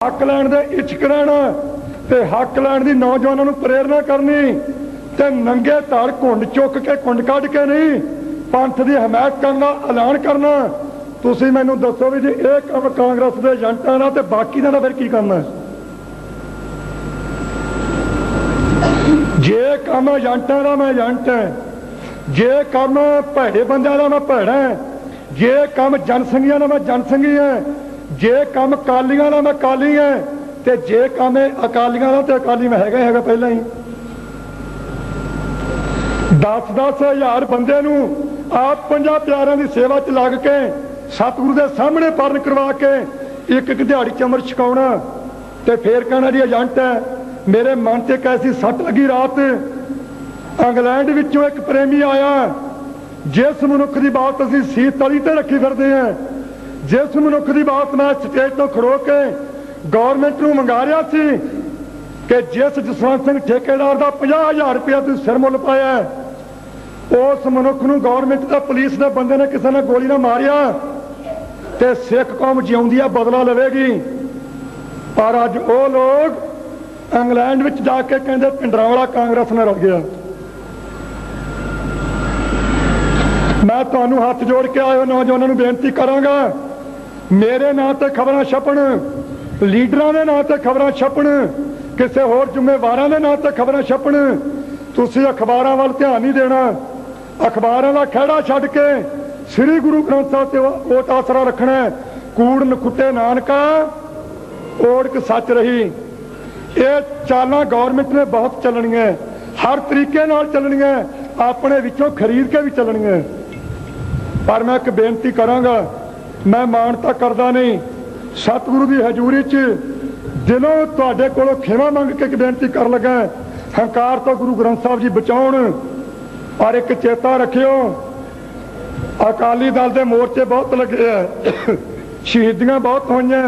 ਹੱਕ ਲੈਣ ਦੇ ਇੱਛਕ ਰਹਿਣਾ ਤੇ ਹੱਕ ਲੈਣ ਦੀ ਨੌਜਵਾਨਾਂ ਨੂੰ ਪ੍ਰੇਰਣਾ ਕਰਨੀ ਤੇ ਨੰਗੇ ਧੜ ਘੁੰਡ ਚੁੱਕ ਕੇ ਘੁੰਡ ਕੱਢ ਕੇ ਨਹੀਂ, ਪੰਥ ਦੀ ਹਮਾਇਤ ਕਰਨ ਦਾ ਐਲਾਨ ਕਰਨਾ। ਤੁਸੀਂ ਮੈਨੂੰ ਦੱਸੋ ਵੀ ਜੇ ਇਹ ਕੰਮ ਕਾਂਗਰਸ ਦੇ ਏਜੰਟਾਂ ਦਾ ਤੇ ਬਾਕੀ ਦਾ ਫਿਰ ਕੀ ਕਰਨਾ? ਜੇ ਕੰਮ ਏਜੰਟਾਂ ਦਾ ਮੈਂ ਏਜੰਟ ਹਾਂ, ਜੇ ਕੰਮ ਭੈੜੇ ਬੰਦਿਆਂ ਦਾ ਮੈਂ ਭੈੜਾ ਜੇ ਕੰਮ ਜਨਸੰਘੀਆਂ ਦਾ ਮੈਂ ਜਨਸੰਘੀ ਹਾਂ ਜੇ ਕੰਮ ਕਾਲੀਆਂ ਦਾ ਮੈਂ ਕਾਲੀ ਹਾਂ ਤੇ ਜੇ ਕੰਮ ਅਕਾਲੀਆਂ ਦਾ ਤੇ ਅਕਾਲੀ ਮੈਂ ਹੈਗਾ ਹੈਗਾ ਪਹਿਲਾਂ ਹੀ। 10-10 ਹਜ਼ਾਰ ਬੰਦੇ ਨੂੰ ਆਪ ਪੰਜਾਂ ਪਿਆਰਿਆਂ ਦੀ ਸੇਵਾ 'ਚ ਲੱਗ ਕੇ, ਸਤਿਗੁਰੂ ਦੇ ਸਾਹਮਣੇ ਪਰਨ ਕਰਵਾ ਕੇ ਇੱਕ ਇੱਕ ਦਿਹਾੜੀ ਚ ਅੰਮ੍ਰਿਤ ਛਕਾਉਣਾ, ਤੇ ਫੇਰ ਕਹਿਣਾ ਜੀ ਏਜੰਟ ਹੈ ਮੇਰੇ ਮਨ ਤੇ ਇੱਕ ਐਸੀ ਸੱਟ ਲੱਗੀ ਰਾਤ, ਇੰਗਲੈਂਡ ਵਿੱਚੋਂ ਇੱਕ ਪ੍ਰੇਮੀ ਆਇਆ, ਜਿਸ ਮਨੁੱਖ ਦੀ ਬਾਤ ਅਸੀਂ ਸੀਤ ਤਲੀ ਤੇ ਰੱਖੀ ਫਿਰਦੇ ਹਾਂ ਜਿਸ ਮਨੁੱਖ ਦੀ ਬਾਤ ਮੈਂ ਸਟੇਜ ਤੋਂ ਖੜੋ ਕੇ ਗਵਰਨਮੈਂਟ ਨੂੰ ਮੰਗਾ ਰਿਹਾ ਸੀ ਕਿ ਜਿਸ ਜਸਵੰਤ ਸਿੰਘ ਠੇਕੇਦਾਰ ਦਾ 50000 ਰੁਪਇਆ ਤੁਸੀਂ ਸਿਰ ਮੁੱਲ ਪਾਇਆ ਉਸ ਮਨੁੱਖ ਨੂੰ ਗਵਰਨਮੈਂਟ ਦਾ ਪੁਲਿਸ ਦੇ ਬੰਦੇ ਨੇ ਕਿਸੇ ਨੇ ਗੋਲੀ ਨਾਲ ਮਾਰਿਆ ਤੇ ਸਿੱਖ ਕੌਮ ਜਿਉਂਦੀ ਆ, ਬਦਲਾ ਲਵੇਗੀ। ਪਰ ਅੱਜ ਉਹ ਲੋਕ ਇੰਗਲੈਂਡ ਵਿੱਚ ਜਾ ਕੇ ਕਹਿੰਦੇ ਪਿੰਡਰਾਂ ਕਾਂਗਰਸ ਨਾਲ ਰਲ ਗਿਆ। ਮੈਂ ਤੁਹਾਨੂੰ ਹੱਥ ਜੋੜ ਕੇ ਆਇਓ ਨੌਜਵਾਨਾਂ ਨੂੰ ਬੇਨਤੀ ਕਰਾਂਗਾ ਮੇਰੇ ਨਾਂ ਤੇ ਖਬਰਾਂ ਛਪਣ, ਲੀਡਰਾਂ ਦੇ ਨਾਂ ਤੇ ਖਬਰਾਂ ਛਪਣ, ਕਿਸੇ ਹੋਰ ਜ਼ਿੰਮੇਵਾਰਾਂ ਦੇ ਨਾਂ ਤੇ ਖਬਰਾਂ ਛਪਣ, ਤੁਸੀਂ ਅਖਬਾਰਾਂ ਵੱਲ ਧਿਆਨ ਨਹੀਂ ਦੇਣਾ। ਅਖਬਾਰਾਂ ਦਾ ਖਹਿੜਾ ਛੱਡ ਕੇ ਸ੍ਰੀ ਗੁਰੂ ਗ੍ਰੰਥ ਸਾਹਿਬ ਤੇ ਓਟ ਆਸਰਾ ਰੱਖਣਾ ਕੂੜ ਨਖੁੱਟੇ ਨਾਨਕਾ, ਓੜਕ ਸੱਚ ਰਹੀ। ਇਹ ਚਾਲਾਂ ਗਵਰਨਮੈਂਟ ਨੇ ਬਹੁਤ ਚੱਲਣੀਆਂ ਹਰ ਤਰੀਕੇ ਨਾਲ ਚੱਲਣੀਆਂ ਆਪਣੇ ਵਿੱਚੋਂ ਖਰੀਦ ਕੇ ਵੀ ਚੱਲਣੀਆਂ ਪਰ ਮੈਂ ਇੱਕ ਬੇਨਤੀ ਕਰਾਂਗਾ ਮੈਂ ਮਾਨਤਾ ਕਰਦਾ ਨਹੀਂ। ਸਤਿਗੁਰੂ ਦੀ ਹਜ਼ੂਰੀ 'ਚ ਦਿਲੋਂ ਤੁਹਾਡੇ ਕੋਲੋਂ ਖਿਮਾ ਮੰਗ ਕੇ ਇੱਕ ਬੇਨਤੀ ਕਰਨ ਲੱਗਾ ਹੰਕਾਰ ਤੋਂ ਗੁਰੂ ਗ੍ਰੰਥ ਸਾਹਿਬ ਜੀ ਬਚਾਉਣ ਪਰ ਇੱਕ ਚੇਤਾ ਰੱਖਿਓ, ਅਕਾਲੀ ਦਲ ਦੇ ਮੋਰਚੇ ਬਹੁਤ ਲੱਗੇ ਆ। ਸ਼ਹੀਦੀਆਂ ਬਹੁਤ ਹੋਈਆਂ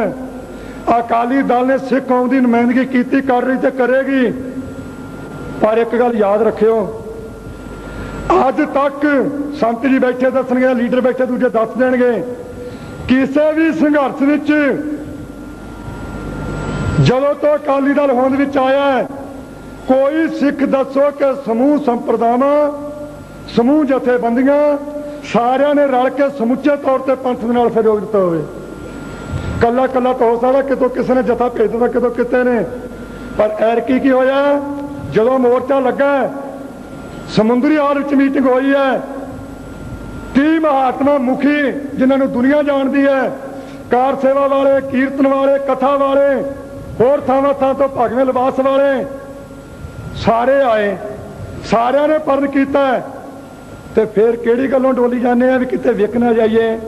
ਅਕਾਲੀ ਦਲ ਨੇ ਸਿੱਖ ਕੌਮ ਦੀ ਨੁਮਾਇੰਦਗੀ ਕੀਤੀ, ਕਰ ਰਹੀ ਤੇ ਕਰੇਗੀ। ਪਰ ਇੱਕ ਗੱਲ ਯਾਦ ਰੱਖਿਓ, ਅੱਜ ਤੱਕ ਸੰਤ ਜੀ ਬੈਠੇ ਦੱਸਣਗੇ, ਲੀਡਰ ਬੈਠੇ ਦੂਜੇ ਦੱਸ ਦੇਣਗੇ। ਕਿਸੇ ਵੀ ਸੰਘਰਸ਼ ਵਿੱਚ ਜਦੋਂ ਤੋਂ ਅਕਾਲੀ ਦਲ ਹੋਂਦ ਵਿੱਚ ਆਇਆ ਹੈ, ਕੋਈ ਸਿੱਖ ਦੱਸੋ ਕਿ ਸਮੂਹ ਸੰਪਰਦਾਵਾਂ ਸਮੂਹ ਜਥੇਬੰਦੀਆਂ ਸਾਰਿਆਂ ਨੇ ਰਲ ਕੇ ਸਮੁੱਚੇ ਤੌਰ ਤੇ ਪੰਥ ਦੇ ਨਾਲ ਸਹਿਯੋਗ ਦਿੱਤਾ ਹੋਵੇ। ਕੱਲਾ ਕੱਲਾ ਤਾਂ ਹੋ ਸਕਦਾ ਕਿਤੋਂ ਕਿਸੇ ਨੇ ਜਥਾ ਭੇਜ ਦਿੱਤਾ ਕਿਤੋਂ ਕਿਤੇ ਨੇ। ਪਰ ਐਰਕੀ ਕੀ ਹੋਇਆ? ਜਦੋਂ ਮੋਰਚਾ ਲੱਗਾ ਸਮੁੰਦਰੀ ਹਾਲ ਵਿੱਚ ਮੀਟਿੰਗ ਹੋਈ ਹੈ 30 ਮਹਾਤਮਾ ਮੁਖੀ ਜਿਨ੍ਹਾਂ ਨੂੰ ਦੁਨੀਆ ਜਾਣਦੀ ਹੈ, ਕਾਰ ਸੇਵਾ ਵਾਲੇ, ਕੀਰਤਨ ਵਾਲੇ, ਕਥਾ ਵਾਲੇ, ਹੋਰ ਥਾਵਾਂ ਥਾਂ ਤੋਂ ਭਗਵੇਂ ਲਿਬਾਸ ਵਾਲੇ, ਸਾਰੇ ਆਏ, ਸਾਰਿਆਂ ਨੇ ਪਰਨ ਕੀਤਾ ਤੇ ਫਿਰ ਕਿਹੜੀ ਗੱਲੋਂ ਡੋਲੀ ਜਾਂਦੇ ਆ ਵੀ ਕਿਤੇ ਵਿਕ ਨਾ ਜਾਈਏ,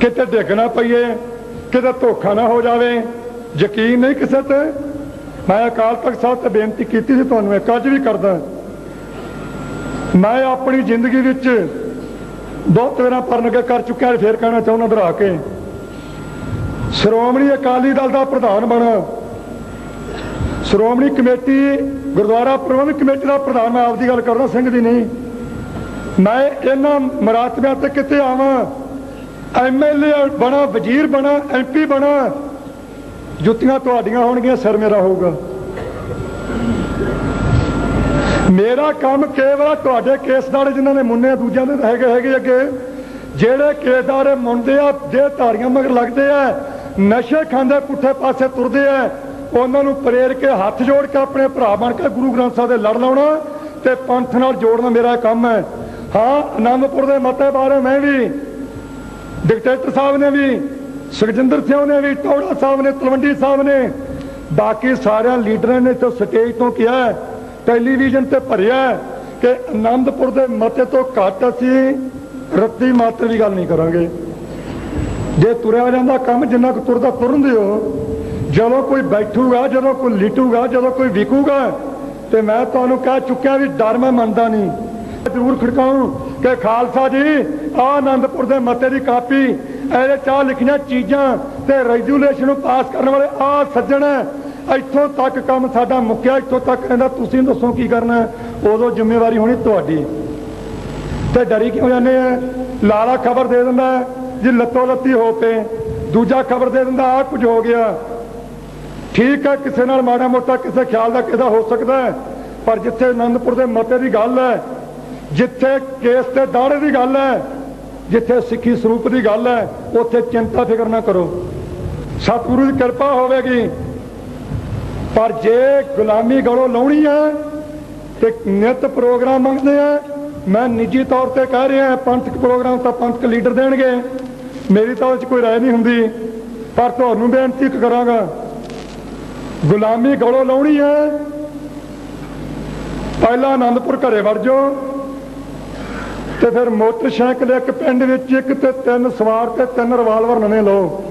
ਕਿਤੇ ਡਿੱਗ ਨਾ ਪਈਏ, ਕਿਤੇ ਧੋਖਾ ਨਾ ਹੋ ਜਾਵੇ? ਯਕੀਨ ਨਹੀਂ ਕਿਸੇ ਤੇ? ਮੈਂ ਅਕਾਲ ਤਖਤ ਸਾਹਿਬ ਤੇ ਬੇਨਤੀ ਕੀਤੀ ਸੀ ਤੁਹਾਨੂੰ, ਇੱਕ ਅੱਜ ਵੀ ਕਰਦਾ। ਮੈਂ ਆਪਣੀ ਜ਼ਿੰਦਗੀ ਵਿੱਚ ਬਹੁਤ ਵਾਰਾਂ ਪਰਨ ਅੱਗੇ ਕਰ ਚੁੱਕਿਆ ਫਿਰ ਕਹਿਣਾ ਚਾਹੁੰਦਾ ਦੁਹਰਾ ਕੇ। ਸ਼੍ਰੋਮਣੀ ਅਕਾਲੀ ਦਲ ਦਾ ਪ੍ਰਧਾਨ ਬਣਾ। ਸ਼੍ਰੋਮਣੀ ਕਮੇਟੀ, ਗੁਰਦੁਆਰਾ ਪ੍ਰਬੰਧਕ ਕਮੇਟੀ ਦਾ ਪ੍ਰਧਾਨ, ਮੈਂ ਆਪਦੀ ਗੱਲ ਕਰਦਾ ਸਿੰਘ ਦੀ ਨਹੀਂ। ਮੈਂ ਇਹਨਾਂ ਮਰਾਤਬਿਆਂ ਤੇ ਕਿਤੇ ਆਵਾਂ। ਐਮਐਲਏ ਬਣਾ, ਵਜ਼ੀਰ ਬਣਾ ਐਮਪੀ ਬਣਾ। ਜੁੱਤੀਆਂ ਤੁਹਾਡੀਆਂ ਹੋਣਗੀਆਂ, ਸਿਰ ਮੇਰਾ ਹੋਊਗਾ। ਮੇਰਾ ਕੰਮ ਕੇਵਲ ਤੁਹਾਡੇ ਕੇਸਦਾਰ ਜਿਨ੍ਹਾਂ ਨੇ ਮੁੰਨੇ ਦੂਜਿਆਂ ਦੇ ਹੈਗੇ ਹੈਗੇ ਅੱਗੇ। ਜਿਹੜੇ ਕੇਸਦਾਰੇ ਮੁੰਡੇ ਆ, ਜੇ ਧਾਰੀਆਂ ਮਗਰ ਲੱਗਦੇ ਆ, ਨਸ਼ੇ ਖਾਂਦੇ ਪੁੱਠੇ ਪਾਸੇ ਤੁਰਦੇ ਆ, ਉਹਨਾਂ ਨੂੰ ਪ੍ਰੇਰ ਕੇ ਹੱਥ ਜੋੜ ਕੇ ਆਪਣੇ ਭਰਾ ਬਣ ਕੇ ਗੁਰੂ ਗ੍ਰੰਥ ਸਾਹਿਬ ਦੇ ਲੜ ਲਾਉਣਾ ਤੇ ਪੰਥ ਨਾਲ ਜੋੜਨਾ ਮੇਰਾ ਕੰਮ ਹੈ। ਹਾਂ ਆਨੰਦਪੁਰ ਦੇ ਮਤੇ ਬਾਰੇ ਮੈਂ ਵੀ, ਡਿਕਟੇਟਰ ਸਾਹਿਬ ਨੇ ਵੀ, ਸੁਖਜਿੰਦਰ ਸਿੰਘ ਨੇ ਵੀ, ਟੌੜਾ ਸਾਹਿਬ ਨੇ, ਤਲਵੰਡੀ ਸਾਹਿਬ ਨੇ, ਬਾਕੀ ਸਾਰਿਆਂ ਲੀਡਰਾਂ ਨੇ ਤਾਂ ਸਟੇਜ ਤੋਂ ਕਿਹਾ ਟੈਲੀਵਿਜ਼ਨ ਤੇ ਭਰਿਆ ਕਿ ਆਨੰਦਪੁਰ ਦੇ ਮਤੇ ਤੋਂ ਘੱਟ ਅਸੀਂ ਰੱਤੀ ਮਾਤਰ ਦੀ ਗੱਲ ਨਹੀਂ ਕਰਾਂਗੇ ਜੇ ਤੁਰਿਆ ਜਾਂਦਾ ਕੰਮ ਜਿੰਨਾ ਕੁ ਤੁਰਦਾ ਤੁਰਨ ਦਿਓ, ਜਦੋਂ ਕੋਈ ਬੈਠੂਗਾ, ਜਦੋਂ ਕੋਈ ਲਿਟੂਗਾ, ਜਦੋਂ ਕੋਈ ਵਿਕੂਗਾ, ਤੇ ਮੈਂ ਤੁਹਾਨੂੰ ਕਹਿ ਚੁੱਕਿਆ ਵੀ ਡਰ ਮੈਂ ਮੰਨਦਾ ਨਹੀਂ ਜ਼ਰੂਰ ਖੜਕਾਉਂ ਕਿ ਖਾਲਸਾ ਜੀ ਆ ਆਨੰਦਪੁਰ ਦੇ ਮਤੇ ਦੀ ਕਾਪੀ, ਇਹਦੇ ਚਾਹ ਲਿਖੀਆਂ ਚੀਜ਼ਾਂ ਤੇ ਰੈਜੂਲੇਸ਼ਨ ਨੂੰ ਪਾਸ ਕਰਨ ਵਾਲੇ ਆ ਸੱਜਣ ਹੈ। ਇੱਥੋਂ ਤੱਕ ਕੰਮ ਸਾਡਾ ਮੁੱਕਿਆ, ਇੱਥੋਂ ਤੱਕ ਕਹਿੰਦਾ, ਤੁਸੀਂ ਦੱਸੋ ਕੀ ਕਰਨਾ ਉਦੋਂ ਜ਼ਿੰਮੇਵਾਰੀ ਹੋਣੀ ਤੁਹਾਡੀ। ਤੇ ਡਰੀ ਕਿਉਂ ਜਾਂਦੇ ਆ? ਲਾਲਾ ਖਬਰ ਦੇ ਦਿੰਦਾ ਜੀ ਲੱਤੋ ਲੱਤੀ ਹੋ ਪਏ, ਦੂਜਾ ਖਬਰ ਦੇ ਦਿੰਦਾ ਆ ਕੁਝ ਹੋ ਗਿਆ। ਠੀਕ ਹੈ, ਕਿਸੇ ਨਾਲ ਮਾੜਾ ਮੋਟਾ ਕਿਸੇ ਖਿਆਲ ਦਾ ਕਿਸੇ ਹੋ ਸਕਦਾ ਪਰ ਜਿੱਥੇ ਆਨੰਦਪੁਰ ਦੇ ਮਤੇ ਦੀ ਗੱਲ ਹੈ, ਜਿੱਥੇ ਕੇਸ ਤੇ ਦਾੜੇ ਦੀ ਗੱਲ ਹੈ, ਜਿੱਥੇ ਸਿੱਖੀ ਸਰੂਪ ਦੀ ਗੱਲ ਹੈ, ਉੱਥੇ ਚਿੰਤਾ ਫਿਕਰ ਨਾ ਕਰੋ। ਸਤਿਗੁਰੂ ਦੀ ਕਿਰਪਾ ਹੋਵੇਗੀ। ਪਰ ਜੇ ਗੁਲਾਮੀ ਗਲੋਂ ਲਾਉਣੀ ਹੈ ਤੇ ਨਿਤ ਪ੍ਰੋਗਰਾਮ ਮੰਗਦੇ ਆ, ਮੈਂ ਨਿੱਜੀ ਤੌਰ ਤੇ ਕਹਿ ਰਿਹਾ ਪੰਥਕ ਪ੍ਰੋਗਰਾਮ ਤਾਂ ਪੰਥਕ ਲੀਡਰ ਦੇਣਗੇ। ਮੇਰੀ ਤਾਂ ਉਹ 'ਚ ਕੋਈ ਰਾਏ ਨਹੀਂ ਹੁੰਦੀ। ਪਰ ਤੁਹਾਨੂੰ ਬੇਨਤੀ ਕਰਾਂਗਾ। ਗੁਲਾਮੀ ਗਲੋਂ ਲਾਉਣੀ ਹੈ, ਪਹਿਲਾਂ ਆਨੰਦਪੁਰ ਘਰੇ ਵੜ ਜਾਓ ਤੇ ਫਿਰ ਮੋਟਰਸਾਈਕਲ ਇੱਕ ਪਿੰਡ ਵਿੱਚ ਇੱਕ ਤੇ ਤਿੰਨ ਸਵਾਰ ਤੇ ਤਿੰਨ ਰਿਵਾਲਵਰ ਨਵੇਂ ਲਓ।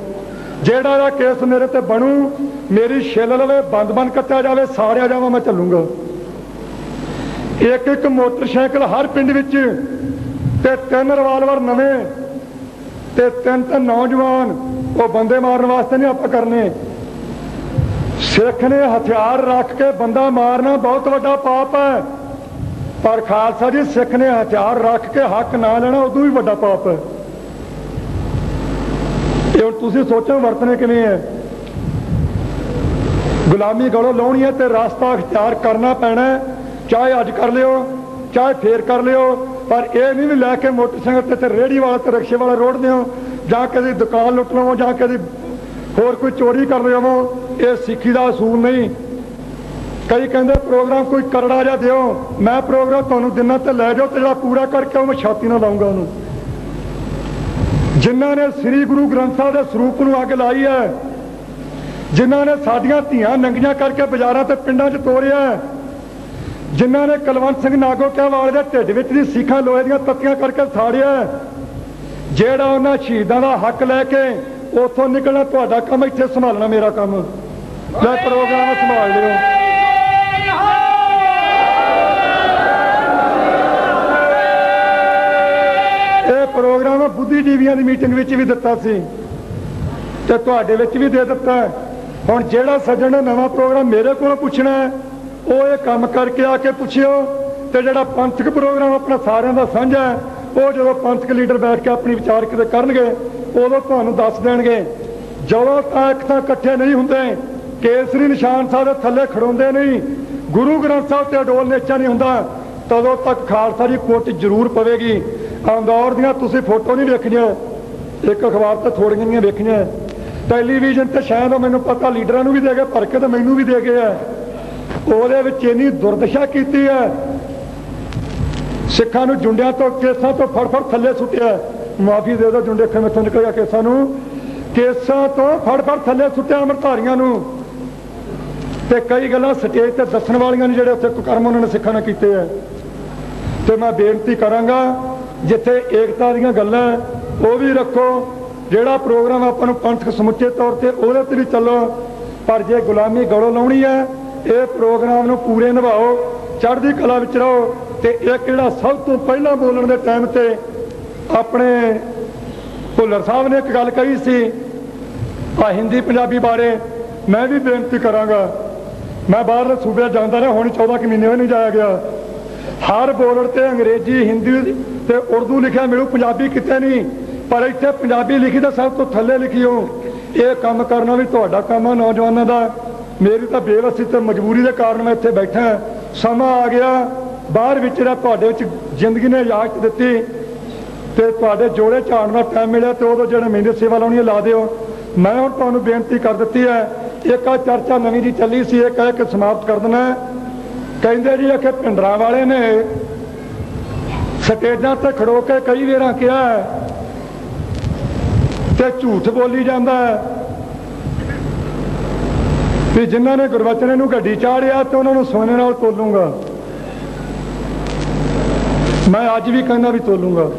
ਜਿਹੜਾ ਦਾ ਕੇਸ ਮੇਰੇ ਤੇ ਬਣੂ, ਮੇਰੀ ਛਿੱਲ ਲਵੇ ਬੰਦ ਬੰਦ ਕੱਟਿਆ ਜਾਵੇ, ਸਾਰਿਆ ਜਾਵਾਂ ਮੈਂ ਚੱਲੂਗਾ। ਇੱਕ ਇੱਕ ਮੋਟਰਸਾਈਕਲ ਹਰ ਪਿੰਡ ਵਿੱਚ, ਤੇ ਤਿੰਨ ਰਿਵਾਲਵਰ ਨਵੇਂ, ਤੇ ਤਿੰਨ ਤਿੰਨ ਨੌਜਵਾਨ, ਉਹ ਬੰਦੇ ਮਾਰਨ ਵਾਸਤੇ ਨਹੀਂ ਆਪਾਂ ਕਰਨੇ। ਸਿੱਖ ਨੇ ਹਥਿਆਰ ਰੱਖ ਕੇ ਬੰਦਾ ਮਾਰਨਾ ਬਹੁਤ ਵੱਡਾ ਪਾਪ ਹੈ। ਪਰ ਖਾਲਸਾ ਜੀ, ਸਿੱਖ ਨੇ ਹਥਿਆਰ ਰੱਖ ਕੇ ਹੱਕ ਨਾ ਲੈਣਾ, ਉਦੋਂ ਵੀ ਵੱਡਾ ਪਾਪ ਹੈ। ਇਹ ਹੁਣ ਤੁਸੀਂ ਸੋਚੋ ਵਰਤਨੇ ਕਿਵੇਂ ਹੈ ਗੁਲਾਮੀ ਗਲੋਂ ਲਾਉਣੀ ਹੈ ਤੇ ਰਸਤਾ ਅਖਤਿਆਰ ਕਰਨਾ ਪੈਣਾ ਚਾਹੇ ਅੱਜ ਕਰ ਲਿਓ, ਚਾਹੇ ਫੇਰ ਕਰ ਲਿਓ, ਪਰ ਇਹ ਨਹੀਂ ਵੀ ਲੈ ਕੇ ਮੋਟਰਸਾਈਕਲ ਤੇ ਤੇ ਰੇੜੀ ਵਾਲਾ ਤੇ ਰਿਕਸ਼ੇ ਵਾਲਾ ਰੋਡ ਦਿਓ, ਜਾਂ ਕਦੀ ਦੁਕਾਨ ਲੁੱਟ ਲਵੋ, ਜਾਂ ਕਦੀ ਹੋਰ ਕੋਈ ਚੋਰੀ ਕਰ ਲਿਓ ਇਹ ਸਿੱਖੀ ਦਾ ਅਸੂਲ ਨਹੀਂ। ਕਈ ਕਹਿੰਦੇ ਪ੍ਰੋਗਰਾਮ ਕੋਈ ਕਰੜਾ ਜਿਹਾ ਦਿਓ, ਮੈਂ ਪ੍ਰੋਗਰਾਮ ਤੁਹਾਨੂੰ ਦਿਨਾਂ ਤੇ ਲੈ ਜਾਓ ਤੇ ਜਿਹੜਾ ਪੂਰਾ ਕਰਕੇ ਉਹ ਮੈਂ ਛਾਤੀ ਨਾਲ ਲਾਉਂਗਾ ਉਹਨੂੰ। ਜਿਨ੍ਹਾਂ ਨੇ ਸ੍ਰੀ ਗੁਰੂ ਗ੍ਰੰਥ ਸਾਹਿਬ ਦੇ ਸਰੂਪ ਨੂੰ ਅੱਗ ਲਾਈ ਹੈ, ਜਿਨ੍ਹਾਂ ਨੇ ਸਾਡੀਆਂ ਧੀਆਂ ਨੰਗੀਆਂ ਕਰਕੇ ਬਾਜ਼ਾਰਾਂ ਤੇ ਪਿੰਡਾਂ 'ਚ ਤੋਰਿਆ ਜਿਨ੍ਹਾਂ ਨੇ ਕੁਲਵੰਤ ਸਿੰਘ ਨਾਗੋ ਕਹਿਵਾਲ ਦੇ ਢਿੱਡ ਵਿੱਚ ਦੀ ਸਿੱਖਾਂ ਲੋਹੇ ਦੀਆਂ ਤੱਤੀਆਂ ਕਰਕੇ ਸਾੜਿਆ ਜਿਹੜਾ ਉਹਨਾਂ ਸ਼ਹੀਦਾਂ ਦਾ ਹੱਕ ਲੈ ਕੇ ਉੱਥੋਂ ਨਿਕਲਣਾ ਤੁਹਾਡਾ ਕੰਮ, ਇੱਥੇ ਸੰਭਾਲਣਾ ਮੇਰਾ ਕੰਮ। ਲੈ ਪ੍ਰੋਗਰਾਮ ਸੰਭਾਲ ਲਿਓ। ਇਹ ਪ੍ਰੋਗਰਾਮ ਬੁੱਧੀਜੀਵੀਆਂ ਦੀ ਮੀਟਿੰਗ ਵਿੱਚ ਵੀ ਦਿੱਤਾ ਸੀ ਤੇ ਤੁਹਾਡੇ ਵਿੱਚ ਵੀ ਦੇ ਦਿੱਤਾ ਹੁਣ ਜਿਹੜਾ ਸੱਜਣ ਨਵਾਂ ਪ੍ਰੋਗਰਾਮ ਮੇਰੇ ਕੋਲੋਂ ਪੁੱਛਣਾ ਉਹ ਇਹ ਕੰਮ ਕਰਕੇ ਆ ਕੇ ਪੁੱਛਿਓ ਤੇ ਜਿਹੜਾ ਪੰਥਕ ਪ੍ਰੋਗਰਾਮ ਆਪਣਾ ਸਾਰਿਆਂ ਦਾ ਸਾਂਝਾ ਉਹ ਜਦੋਂ ਪੰਥਕ ਲੀਡਰ ਬੈਠ ਕੇ ਆਪਣੀ ਵਿਚਾਰ ਕਿਤੇ ਕਰਨਗੇ, ਉਦੋਂ ਤੁਹਾਨੂੰ ਦੱਸ ਦੇਣਗੇ। ਜਦੋਂ ਤੱਕ ਤਾਂ ਇਕੱਠੇ ਨਹੀਂ ਹੁੰਦੇ, ਕੇਸਰੀ ਨਿਸ਼ਾਨ ਸਾਹਿਬ ਦੇ ਥੱਲੇ ਖੜੋਂਦੇ ਨਹੀਂ, ਗੁਰੂ ਗ੍ਰੰਥ ਸਾਹਿਬ ਤੇ ਅਡੋਲ ਨੇਚਾ ਨਹੀਂ ਹੁੰਦਾ, ਤਦੋਂ ਤੱਕ ਖਾਲਸਾ ਦੀ ਕੋਟ ਜ਼ਰੂਰ ਪਵੇਗੀ। ਅੰਦੌਰ ਦੀਆਂ ਤੁਸੀਂ ਫੋਟੋ ਨਹੀਂ ਵੇਖੀਆਂ, ਇੱਕ ਅਖਬਾਰ ਤੇ ਥੋੜੀਆਂ ਜਿਹੀਆਂ ਵੇਖੀਆਂ। ਟੈਲੀਵਿਜ਼ਨ ਤੇ ਸ਼ਾਇਦ ਉਹ ਮੈਨੂੰ ਪਤਾ, ਲੀਡਰਾਂ ਨੂੰ ਵੀ ਦੇ ਗਏ ਭਰ ਕੇ ਤੇ ਮੈਨੂੰ ਵੀ ਦੇ ਗਏ ਆ। ਉਹਦੇ ਵਿੱਚ ਇੰਨੀ ਦੁਰਦਸ਼ਾ ਕੀਤੀ ਹੈ ਸਿੱਖਾਂ ਨੂੰ ਜੁੰਡਿਆਂ ਤੋਂ, ਕੇਸਾਂ ਤੋਂ ਫੜ ਫੜ ਥੱਲੇ ਸੁੱਟਿਆ। ਮਾਫੀ ਦੇ ਦਿਓ ਜੁੰਡੇ ਅੱਖਾਂ ਵਿੱਚੋਂ ਨਿਕਲ ਗਿਆ ਕੇਸਾਂ ਨੂੰ। ਕੇਸਾਂ ਤੋਂ ਫੜ ਫੜ ਥੱਲੇ ਸੁੱਟਿਆ ਅਮਰਧਾਰੀਆਂ ਨੂੰ। ਤੇ ਕਈ ਗੱਲਾਂ ਸਟੇਜ ਤੇ ਦੱਸਣ ਵਾਲੀਆਂ ਨੇ ਜਿਹੜੇ ਉੱਥੇ ਕੁਕਰਮ ਉਹਨਾਂ ਨੇ ਸਿੱਖਾਂ ਨੇ ਕੀਤੇ ਆ। ਤੇ ਮੈਂ ਬੇਨਤੀ ਕਰਾਂਗਾ ਜਿੱਥੇ ਏਕਤਾ ਦੀਆਂ ਗੱਲਾਂ ਉਹ ਵੀ ਰੱਖੋ। ਜਿਹੜਾ ਪ੍ਰੋਗਰਾਮ ਆਪਾਂ ਨੂੰ ਪੰਥਕ ਸਮੁੱਚੇ ਤੌਰ ਤੇ ਉਹਦੇ ਤੇ ਵੀ ਚੱਲੋ, ਪਰ ਜੇ ਗੁਲਾਮੀ ਗਲੋਂ ਲਾਉਣੀ ਹੈ, ਇਹ ਪ੍ਰੋਗਰਾਮ ਨੂੰ ਪੂਰੇ ਨਿਭਾਓ, ਚੜ੍ਹਦੀ ਕਲਾ ਵਿੱਚ ਰਹੋ ਤੇ ਇੱਕ ਜਿਹੜਾ ਸਭ ਤੋਂ ਪਹਿਲਾਂ ਬੋਲਣ ਦੇ ਟਾਈਮ ਤੇ ਆਪਣੇ ਭੁੱਲਰ ਸਾਹਿਬ ਨੇ ਇੱਕ ਗੱਲ ਕਹੀ ਸੀ, ਆ ਹਿੰਦੀ ਪੰਜਾਬੀ ਬਾਰੇ ਮੈਂ ਵੀ ਬੇਨਤੀ ਕਰਾਂਗਾ। ਮੈਂ ਬਾਹਰਲੇ ਸੂਬੇ ਜਾਂਦਾ ਰਿਹਾ, ਹੁਣ 14 ਕੁ ਮਹੀਨੇ ਹੋਏ ਨਹੀਂ ਜਾਇਆ ਗਿਆ। ਹਰ ਬੋਲਣ ਤੇ ਅੰਗਰੇਜ਼ੀ, ਹਿੰਦੀ ਤੇ ਉਰਦੂ ਲਿਖਿਆ ਮਿਲੂ, ਪੰਜਾਬੀ ਕਿਤੇ ਨਹੀਂ, ਪਰ ਇੱਥੇ ਪੰਜਾਬੀ ਲਿਖੀ ਤਾਂ ਸਭ ਤੋਂ ਥੱਲੇ ਲਿਖਿਓ ਇਹ ਕੰਮ ਕਰਨਾ ਵੀ ਤੁਹਾਡਾ ਕੰਮ ਆ ਨੌਜਵਾਨਾਂ ਦਾ। ਮੇਰੀ ਤਾਂ ਬੇਵਸੀ ਤੇ ਮਜਬੂਰੀ ਦੇ ਕਾਰਨ ਮੈਂ ਇੱਥੇ ਬੈਠਾ। ਸਮਾਂ ਆ ਗਿਆ, ਬਾਹਰ ਵਿੱਚ ਜਿਹੜਾ ਤੁਹਾਡੇ ਵਿੱਚ ਜ਼ਿੰਦਗੀ ਨੇ ਇਜਾਜ਼ਤ ਦਿੱਤੀ ਤੇ ਤੁਹਾਡੇ ਜੋੜੇ ਝਾੜਨ ਦਾ ਟਾਈਮ ਮਿਲਿਆ ਤੇ ਉਦੋਂ ਜਿਹੜੇ ਮਹੀਨੇ ਸੇਵਾ ਲਾਉਣੀ ਹੈ ਲਾ ਦਿਓ। ਮੈਂ ਹੁਣ ਤੁਹਾਨੂੰ ਬੇਨਤੀ ਕਰ ਦਿੱਤੀ ਹੈ, ਇੱਕ ਆ ਚਰਚਾ ਨਵੀਂ ਜੀ ਚੱਲੀ ਸੀ ਇਹ ਕਹਿ ਕੇ ਸਮਾਪਤ ਕਰ ਦੇਣਾ ਕਹਿੰਦੇ ਜੀ ਕਿ ਪਿੰਡਰਾਂ ਵਾਲੇ ਨੇ ਸਟੇਜਾਂ ਤੇ ਖੜੋ ਕੇ ਕਈ ਵੇਰਾਂ ਕਿਹਾ ਤੇ ਝੂਠ ਬੋਲੀ ਜਾਂਦਾ ਹੈ। ਵੀ ਜਿਨ੍ਹਾਂ ਨੇ ਗੁਰਵਚਨ ਨੂੰ ਗੱਡੀ ਚਾੜਿਆ ਤੇ ਉਹਨਾਂ ਨੂੰ ਸੋਨੇ ਨਾਲ ਤੋਲੂੰਗਾ। ਮੈਂ ਅੱਜ ਵੀ ਕਹਿੰਦਾ ਵੀ ਤੋਲੂੰਗਾ।